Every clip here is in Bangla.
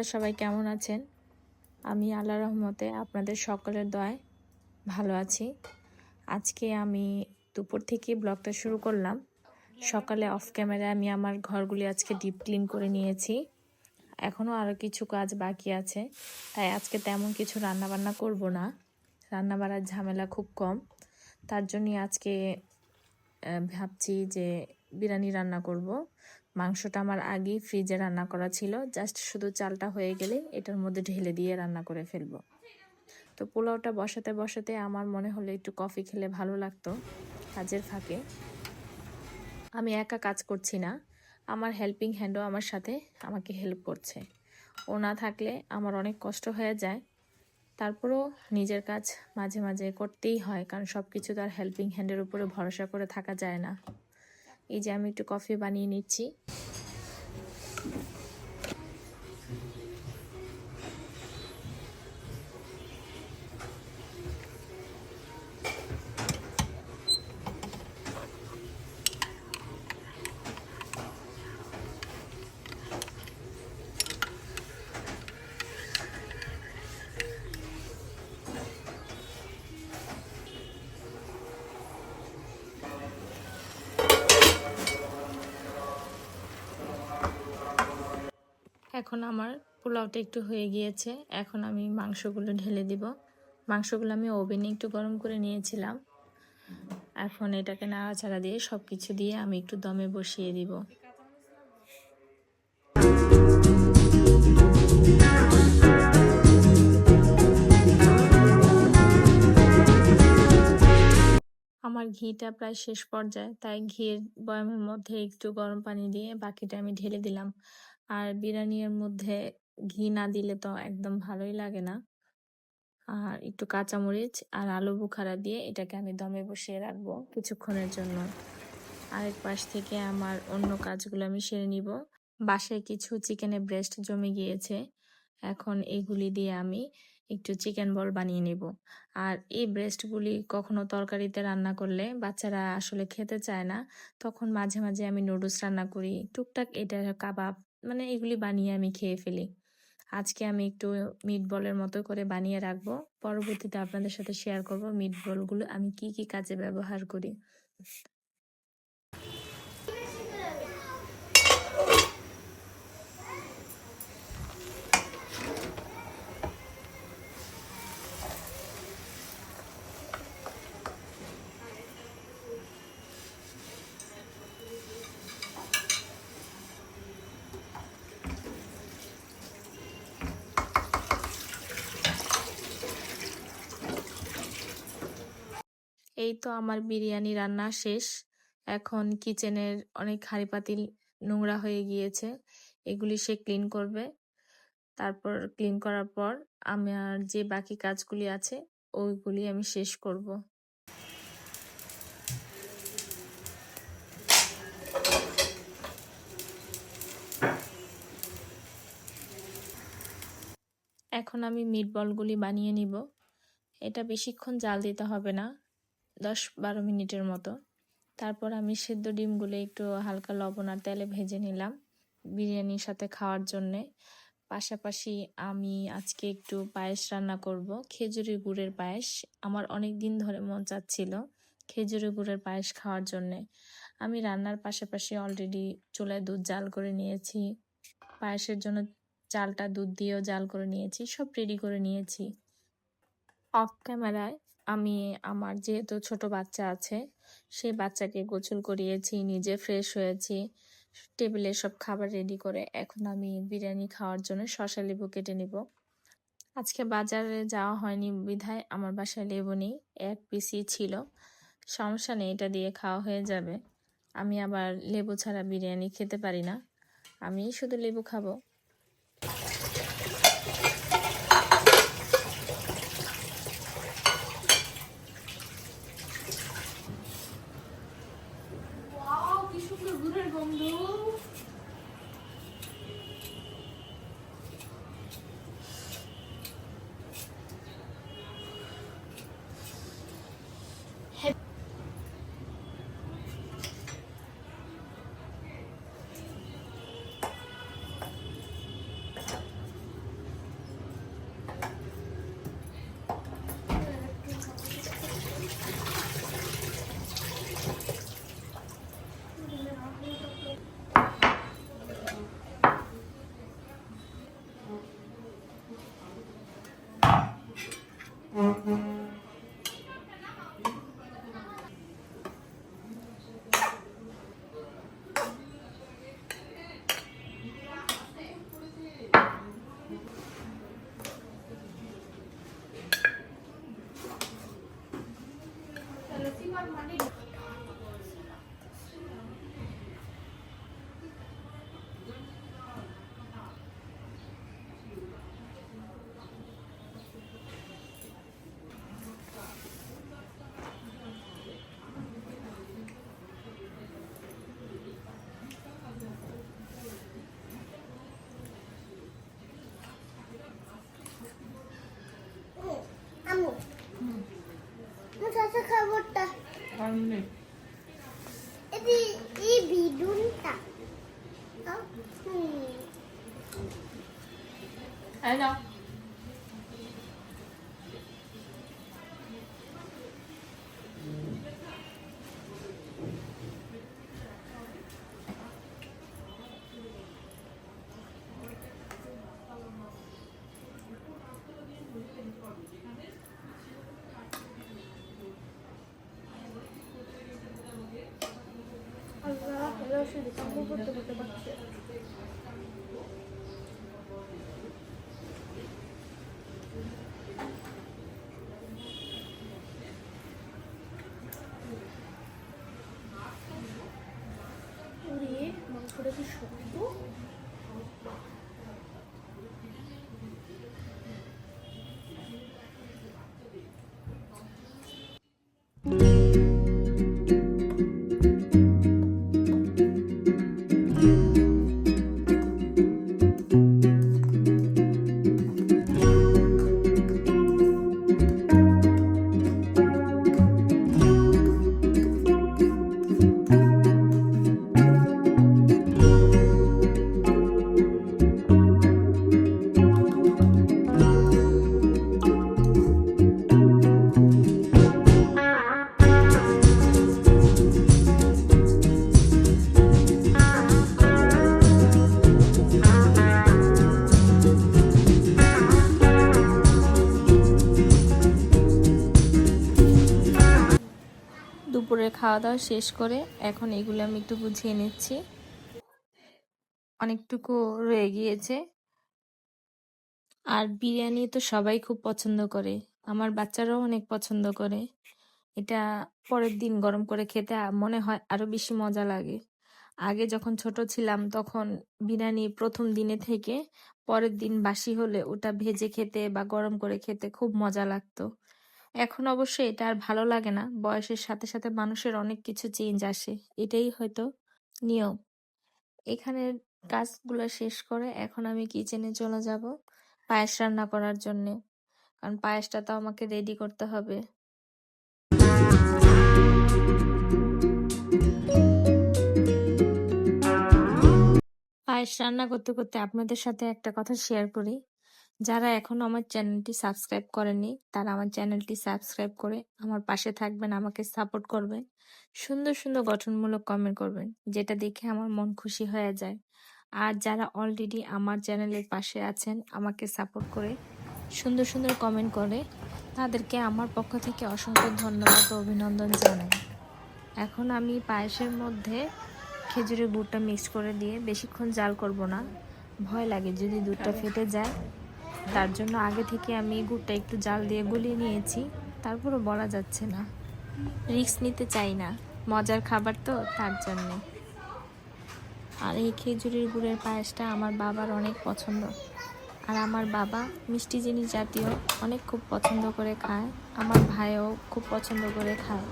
আপনারা সবাই কেমন আছেন? আমি আল্লাহ রহমতে আপনাদের সকলের দয় ভালো আছি। আজকে আমি দুপুর থেকে ব্লগটা শুরু করলাম। সকালে অফ ক্যামেরায় আমি আমার ঘরগুলি আজকে ডিপ ক্লিন করে নিয়েছি। এখনও আরও কিছু কাজ বাকি আছে। তাই আজকে তেমন কিছু রান্নাবান্না করব না। রান্না বাড়ার ঝামেলা খুব কম। তার জন্যই আজকে ভাবছি যে বিরিয়ানি রান্না করব। মাংসটা আমার আগেই ফ্রিজে রান্না করা ছিল। জাস্ট শুধু চালটা হয়ে গেলে এটার মধ্যে ঢেলে দিয়ে রান্না করে ফেলব। তো পোলাওটা বসাতে বসাতে আমার মনে হলো একটু কফি খেলে ভালো লাগতো কাজের ফাঁকে। আমি একা কাজ করছি না। আমার হেল্পিং হ্যান্ডও আমার সাথে আমাকে হেল্প করছে। ও না থাকলে আমার অনেক কষ্ট হয়ে যায়। তারপরেও নিজের কাজ মাঝে মাঝে করতেই হয়, কারণ সব কিছু তার হেল্পিং হ্যান্ডের উপরে ভরসা করে থাকা যায় না। এই যে আমি একটু কফি বানিয়ে নিচ্ছি। এখন আমার পোলাওটা একটু হয়ে গিয়েছে, এখন আমি মাংসগুলো ঢেলে দিব। মাংসগুলো আমি ওভেনে একটু গরম করে নিয়েছিলাম। এখন এটাকে নাড়াচাড়া দিয়ে সব কিছু দিয়ে আমি একটু দমে বসিয়ে দিব। আমার ঘিটা প্রায় শেষ পর্যায়ে, তাই ঘিয়ের বয়ামের মধ্যে একটু গরম পানি দিয়ে বাকিটা আমি ঢেলে দিলাম। আর বিরিয়ানির মধ্যে ঘি না দিলে তো একদম ভালোই লাগে না। আর একটু কাঁচামরিচ আর আলু বুখারা দিয়ে এটাকে আমি দমে বসিয়ে রাখব কিছুক্ষণের জন্য। আরেক পাশ থেকে আমার অন্য কাজগুলো আমি সেরে নিব। বাসায় কিছু চিকেনের ব্রেস্ট জমে গিয়েছে। এখন এগুলি দিয়ে আমি একটু চিকেন বল বানিয়ে নেব। আর এই ব্রেস্টগুলি কখনো তরকারিতে রান্না করলে বাচ্চারা আসলে খেতে চায় না। তখন মাঝে মাঝে আমি নুডলস রান্না করি। টুকটাক এটা কাবাব মানে এগুলি বানিয়ে আমি খেয়ে ফেলি। আজকে আমি একটু মিট বলের মতো করে বানিয়ে রাখব। পরবর্তীতে আপনাদের সাথে শেয়ার করব মিট বলগুলো আমি কি কি কাজে ব্যবহার করি। এই তো আমার বিরিয়ানি রান্না শেষ। এখন কিচেনের অনেক হাঁড়ি পাতিল নোংরা হয়ে গিয়েছে, এগুলি সে ক্লিন করবে। তারপর ক্লিন করার পর আমার যে বাকি কাজগুলি আছে, ওইগুলি আমি শেষ করব। এখন আমি মিট বলগুলি বানিয়ে নিব। এটা বেশিক্ষণ জাল দিতে হবে না। দশ বারো মিনিটের মতো। তারপর আমি সেদ্ধ ডিমগুলো একটু হালকা লবণ আর তেলে ভেজে নিলাম বিরিয়ানির সাথে খাওয়ার জন্যে। পাশাপাশি আমি আজকে একটু পায়েস রান্না করব খেজুরি গুড়ের পায়েস। আমার অনেক দিন ধরে মন চাচ্ছিল খেজুরি গুড়ের পায়েস খাওয়ার জন্যে। আমি রান্নার পাশাপাশি অলরেডি চুলায় দুধ জাল করে নিয়েছি, পায়েসের জন্য চালটা দুধ দিয়েও জাল করে নিয়েছি, সব রেডি করে নিয়েছি। অফ ক্যামেরায় আমি আমার যেহেতু ছোট বাচ্চা আছে সেই বাচ্চাকে গোসল করিয়েছি, নিজে ফ্রেশ হয়েছি টেবিলে সব খাবার রেডি করে এখন আমি বিরিয়ানি খাওয়ার জন্য শশা লেবু কেটে নিব। আজকে বাজারে যাওয়া হয়নি বিধায় আমার বাসায় লেবু নেই, এক পিসি ছিল। সমস্যা নেই, এটা দিয়ে খাওয়া হয়ে যাবে। আমি আবার লেবু ছাড়া বিরিয়ানি খেতে পারি না। আমি শুধু লেবু খাব। এই নাও আল্লাহ আল্লাহ শুধু কাম করতে করতে পারছে দুপুরে খাওয়া দাওয়া শেষ করে এখন এগুলো আমি একটু গুছিয়ে নিচ্ছি। অনেকটুকু রয়ে গিয়েছে। আর বিরিয়ানি তো সবাই খুব পছন্দ করে। আমার বাচ্চারাও অনেক পছন্দ করে। এটা পরের দিন গরম করে খেতে মনে হয় আরও বেশি মজা লাগে। আগে যখন ছোট ছিলাম তখন বিরিয়ানি প্রথম দিনে থেকে পরের দিন বাসি হলে ওটা ভেজে খেতে বা গরম করে খেতে খুব মজা লাগতো। এখন অবশ্য এটা আর ভালো লাগে না। বয়সের সাথে সাথে মানুষের অনেক কিছু চেঞ্জ আসে। এটাই হয়তো নিয়ম। এখানে কাজগুলো শেষ করে এখন আমি কিচেনে চলে যাব পায়েস রান্না করার জন্যে। কারণ পায়েসটা তো আমাকে রেডি করতে হবে। পায়েস রান্না করতে করতে আপনাদের সাথে একটা কথা শেয়ার করি। যারা এখনও আমার চ্যানেলটি সাবস্ক্রাইব করেনি তারা আমার চ্যানেলটি সাবস্ক্রাইব করে আমার পাশে থাকবেন আমাকে সাপোর্ট করবেন সুন্দর সুন্দর গঠনমূলক কমেন্ট করবেন যেটা দেখে আমার মন খুশি হয়ে যায়। আর যারা অলরেডি আমার চ্যানেলের পাশে আছেন আমাকে সাপোর্ট করে সুন্দর সুন্দর কমেন্ট করে তাদেরকে আমার পক্ষ থেকে অসংখ্য ধন্যবাদ ও অভিনন্দন জানাই। এখন আমি পায়েসের মধ্যে খেজুরের গুড়টা মিক্স করে দিয়ে বেশিক্ষণ জাল করব না ভয় লাগে যদি দুধটা ফেটে যায়। তার জন্য আগে থেকে আমি গুড়টা একটু জাল দিয়ে গলিয়ে নিয়েছি, তারপরও বলা যাচ্ছে না। রিস্ক নিতে চাই না, মজার খাবার তো তার জন্যে। আর এই খেজুরের গুড়ের পায়েসটা আমার বাবার অনেক পছন্দ। আর আমার বাবা মিষ্টি জিনিস জাতীয় অনেক খুব পছন্দ করে খায়, আমার ভাইও খুব পছন্দ করে খায়।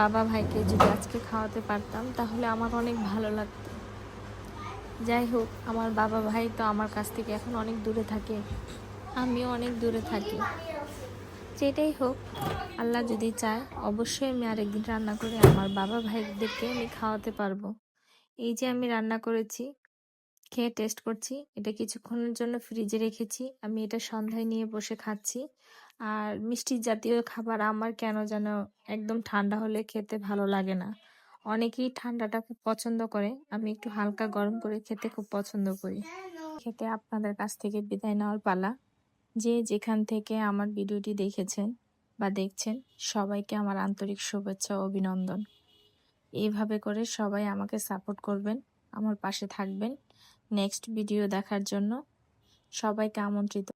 বাবা ভাইকে যদি আজকে খাওয়াতে পারতাম, তাহলে আমার অনেক ভালো লাগতো। যাই হোক, আমার বাবা ভাই তো আমার কাছ থেকে এখন অনেক দূরে থাকে। আমিও অনেক দূরে থাকি। যেটাই হোক, আল্লাহ যদি চায়, অবশ্যই আমি আরেকদিন রান্না করে আমার বাবা ভাইদেরকে আমি খাওয়াতে পারব। এই যে আমি রান্না করেছি, খেয়ে টেস্ট করছি, এটা কিছুক্ষণের জন্য ফ্রিজে রেখেছি, আমি এটা সন্ধ্যায় নিয়ে বসে খাচ্ছি। আর মিষ্টি জাতীয় খাবার আমার কেন যেন একদম ঠান্ডা হলে খেতে ভালো লাগে না। অনেকেই ঠান্ডাটাকে পছন্দ করে। আমি একটু হালকা গরম করে খেতে খুব পছন্দ করি। খেতে আপনাদের কাছ থেকে বিদায় নেওয়ার পালা। যে যেখান থেকে আমার ভিডিওটি দেখেছেন বা দেখছেন, সবাইকে আমার আন্তরিক শুভেচ্ছা ও অভিনন্দন। এইভাবে করে সবাই আমাকে সাপোর্ট করবেন, আমার পাশে থাকবেন। নেক্সট ভিডিও দেখার জন্য সবাইকে আমন্ত্রিত।